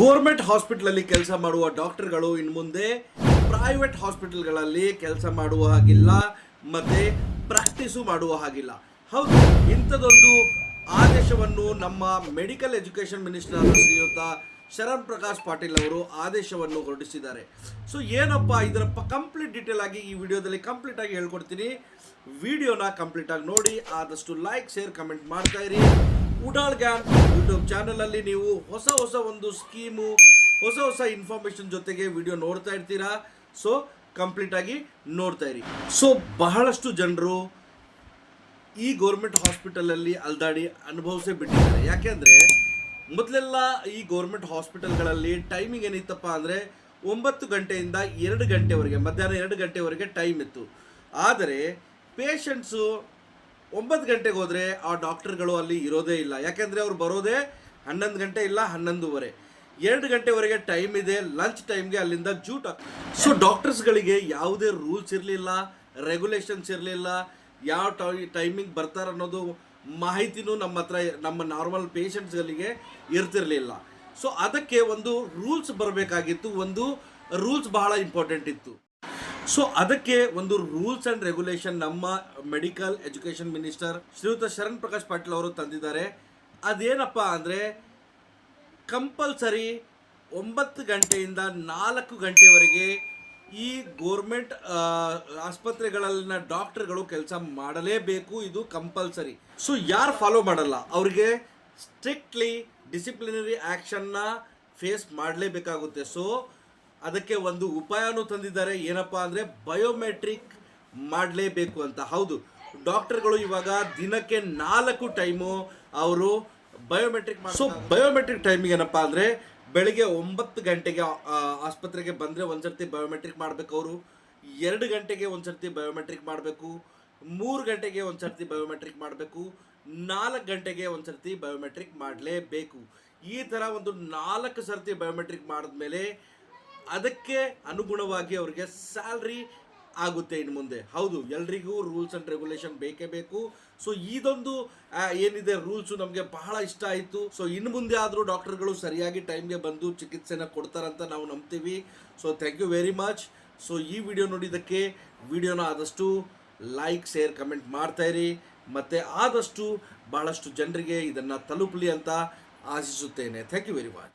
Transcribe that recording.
Government ಹಾಸ್ಪಿಟಲಲ್ಲಿ ಕೆಲಸ ಮಾಡುವ ಡಾಕ್ಟರ್ಗಳು ಇನ್ನು ಮುಂದೆ ಪ್ರೈವೇಟ್ ಹಾಸ್ಪಿಟಲ್ಗಳಲ್ಲಿ ಕೆಲಸ ಮಾಡುವ ಹಾಗಿಲ್ಲ, ಮತ್ತೆ ಪ್ರಾಕ್ಟೀಸು ಮಾಡುವ ಹಾಗಿಲ್ಲ. ಹೌದು, ಇಂಥದೊಂದು ಆದೇಶವನ್ನು ನಮ್ಮ ಮೆಡಿಕಲ್ ಎಜುಕೇಶನ್ ಮಿನಿಸ್ಟರ್ ಶ್ರೀಯುತ ಶರಣ್ ಪ್ರಕಾಶ್ ಪಾಟೀಲ್ ಅವರು ಆದೇಶವನ್ನು ಹೊರಡಿಸಿದ್ದಾರೆ. ಸೊ ಏನಪ್ಪ, ಇದರ ಕಂಪ್ಲೀಟ್ ಡೀಟೇಲ್ ಆಗಿ ಈ ವಿಡಿಯೋದಲ್ಲಿ ಕಂಪ್ಲೀಟ್ ಆಗಿ ಹೇಳ್ಕೊಡ್ತೀನಿ. ವಿಡಿಯೋನ ಕಂಪ್ಲೀಟ್ ಆಗಿ ನೋಡಿ, ಆದಷ್ಟು ಲೈಕ್ ಶೇರ್ ಕಮೆಂಟ್ ಮಾಡ್ತಾ ಇರಿ. ಉಡಾಳ್ ಗ್ಯಾಂಗ್ ಯೂಟ್ಯೂಬ್ ಚಾನಲಲ್ಲಿ ನೀವು ಹೊಸ ಹೊಸ ಒಂದು ಸ್ಕೀಮು ಹೊಸ ಹೊಸ ಇನ್ಫಾರ್ಮೇಶನ್ ಜೊತೆಗೆ ವಿಡಿಯೋ ನೋಡ್ತಾ ಇರ್ತೀರಾ? ಸೊ ಕಂಪ್ಲೀಟ್ ಆಗಿ ನೋಡ್ತಾ ಇರಿ. ಸೊ ಬಹಳಷ್ಟು ಜನರು ಈ ಗೌರ್ಮೆಂಟ್ ಹಾಸ್ಪಿಟಲಲ್ಲಿ ಅಲ್ದಾಡಿ ಅನುಭವಿಸೇ ಬಿಟ್ಟಿದ್ದಾರೆ. ಯಾಕೆಂದರೆ ಮೊದಲೆಲ್ಲ ಈ ಗೌರ್ಮೆಂಟ್ ಹಾಸ್ಪಿಟಲ್ಗಳಲ್ಲಿ ಟೈಮಿಂಗ್ ಏನಿತ್ತಪ್ಪ ಅಂದರೆ ಒಂಬತ್ತು ಗಂಟೆಯಿಂದ ಎರಡು ಗಂಟೆವರೆಗೆ, ಮಧ್ಯಾಹ್ನ ಎರಡು ಗಂಟೆವರೆಗೆ ಟೈಮ್ ಇತ್ತು. ಆದರೆ ಪೇಷಂಟ್ಸು ಒಂಬತ್ತು ಗಂಟೆಗೆ ಹೋದರೆ ಆ ಡಾಕ್ಟರ್ಗಳು ಅಲ್ಲಿ ಇರೋದೇ ಇಲ್ಲ. ಯಾಕೆಂದರೆ ಅವ್ರು ಬರೋದೇ ಹನ್ನೊಂದು ಗಂಟೆ ಇಲ್ಲ, ಹನ್ನೊಂದುವರೆ. ಎರಡು ಗಂಟೆವರೆಗೆ ಟೈಮ್ ಇದೆ ಲಂಚ್ ಟೈಮ್ಗೆ ಅಲ್ಲಿಂದ ಜೂಟ್ ಸೊ ಡಾಕ್ಟರ್ಸ್ಗಳಿಗೆ ಯಾವುದೇ ರೂಲ್ಸ್ ಇರಲಿಲ್ಲ ರೆಗ್ಯುಲೇಷನ್ಸ್ ಇರಲಿಲ್ಲ, ಯಾವ ಟೈಮಿಂಗ್ ಬರ್ತಾರೆ ಅನ್ನೋದು ಮಾಹಿತಿನೂ ನಮ್ಮ ಹತ್ರ ನಮ್ಮ ನಾರ್ಮಲ್ ಪೇಷಂಟ್ಸ್ಗಳಿಗೆ ಇರ್ತಿರಲಿಲ್ಲ. ಸೊ ಅದಕ್ಕೆ ಒಂದು ರೂಲ್ಸ್ ಬರಬೇಕಾಗಿತ್ತು, ಒಂದು ರೂಲ್ಸ್ ಬಹಳ ಇಂಪಾರ್ಟೆಂಟ್ ಇತ್ತು. ಸೊ ಅದಕ್ಕೆ ಒಂದು ರೂಲ್ಸ್ ಆ್ಯಂಡ್ ರೆಗ್ಯುಲೇಷನ್ ನಮ್ಮ medical education minister Shriyuta Sharan Prakash Patil ಅವರು ತಂದಿದ್ದಾರೆ. ಅದೇನಪ್ಪ ಅಂದರೆ ಕಂಪಲ್ಸರಿ ಒಂಬತ್ತು ಗಂಟೆಯಿಂದ ನಾಲ್ಕು ಗಂಟೆವರೆಗೆ ಈ ಗೋರ್ಮೆಂಟ್ ಆಸ್ಪತ್ರೆಗಳಲ್ಲಿನ ಡಾಕ್ಟರ್ಗಳು ಕೆಲಸ ಮಾಡಲೇಬೇಕು ಇದು ಕಂಪಲ್ಸರಿ ಸೊ ಯಾರು ಫಾಲೋ ಮಾಡಲ್ಲ? ಅವರಿಗೆ ಸ್ಟ್ರಿಕ್ಟ್ಲಿ ಡಿಸಿಪ್ಲಿನರಿ ಆ್ಯಕ್ಷನ್ನ ಫೇಸ್ ಮಾಡಲೇಬೇಕಾಗುತ್ತೆ. ಸೊ ಅದಕ್ಕೆ ಒಂದು ಉಪಾಯನೂ ತಂದಿದ್ದಾರೆ. ಏನಪ್ಪ ಅಂದರೆ ಬಯೋಮೆಟ್ರಿಕ್ ಮಾಡಲೇಬೇಕು ಅಂತ. ಹೌದು ಡಾಕ್ಟರ್ಗಳು ಇವಾಗ ದಿನಕ್ಕೆ ನಾಲ್ಕು ಟೈಮು ಅವರು ಬಯೋಮೆಟ್ರಿಕ್ ಸೊ ಬಯೋಮೆಟ್ರಿಕ್ ಟೈಮಿಗೆ ಏನಪ್ಪ ಅಂದರೆ ಬೆಳಿಗ್ಗೆ ಒಂಬತ್ತು ಗಂಟೆಗೆ ಆಸ್ಪತ್ರೆಗೆ ಬಂದರೆ ಒಂದ್ಸರ್ತಿ ಬಯೋಮೆಟ್ರಿಕ್ ಮಾಡಬೇಕು ಅವರು. ಎರಡು ಗಂಟೆಗೆ ಒಂದ್ಸರ್ತಿ ಬಯೋಮೆಟ್ರಿಕ್ ಮಾಡಬೇಕು. ಮೂರು ಗಂಟೆಗೆ ಒಂದ್ಸರ್ತಿ ಬಯೋಮೆಟ್ರಿಕ್ ಮಾಡಬೇಕು. ನಾಲ್ಕು ಗಂಟೆಗೆ ಒಂದ್ಸರ್ತಿ ಬಯೋಮೆಟ್ರಿಕ್ ಮಾಡಲೇಬೇಕು. ಈ ಥರ ಒಂದು ನಾಲ್ಕು ಸರ್ತಿ ಬಯೋಮೆಟ್ರಿಕ್ ಮಾಡಿದ್ಮೇಲೆ ಅದಕ್ಕೆ ಅನುಗುಣವಾಗಿ ಅವರಿಗೆ ಸ್ಯಾಲ್ರಿ ಆಗುತ್ತೆ ಇನ್ನು ಮುಂದೆ. ಹೌದು, ಎಲ್ರಿಗೂ ರೂಲ್ಸ್ ಆ್ಯಂಡ್ ರೆಗ್ಯುಲೇಷನ್ ಬೇಕೇ ಬೇಕು. ಸೊ ಇದೊಂದು ಏನಿದೆ ರೂಲ್ಸು ನಮಗೆ ಬಹಳ ಇಷ್ಟ ಆಯಿತು. ಸೊ ಇನ್ನು ಮುಂದೆ ಆದರೂ ಡಾಕ್ಟರ್ಗಳು ಸರಿಯಾಗಿ ಟೈಮ್ಗೆ ಬಂದು ಚಿಕಿತ್ಸೆನ ಕೊಡ್ತಾರಂತ ನಾವು ನಂಬ್ತೀವಿ. So thank you very much so ಈ ವಿಡಿಯೋ ನೋಡಿದ್ದಕ್ಕೆ ವಿಡಿಯೋನ ಆದಷ್ಟು ಲೈಕ್ ಶೇರ್ ಕಮೆಂಟ್ ಮಾಡ್ತಾ ಇರಿ. ಮತ್ತು ಆದಷ್ಟು ಬಹಳಷ್ಟು ಜನರಿಗೆ ಇದನ್ನು ತಲುಪಲಿ ಅಂತ ಆಶಿಸುತ್ತೇನೆ. Thank you very much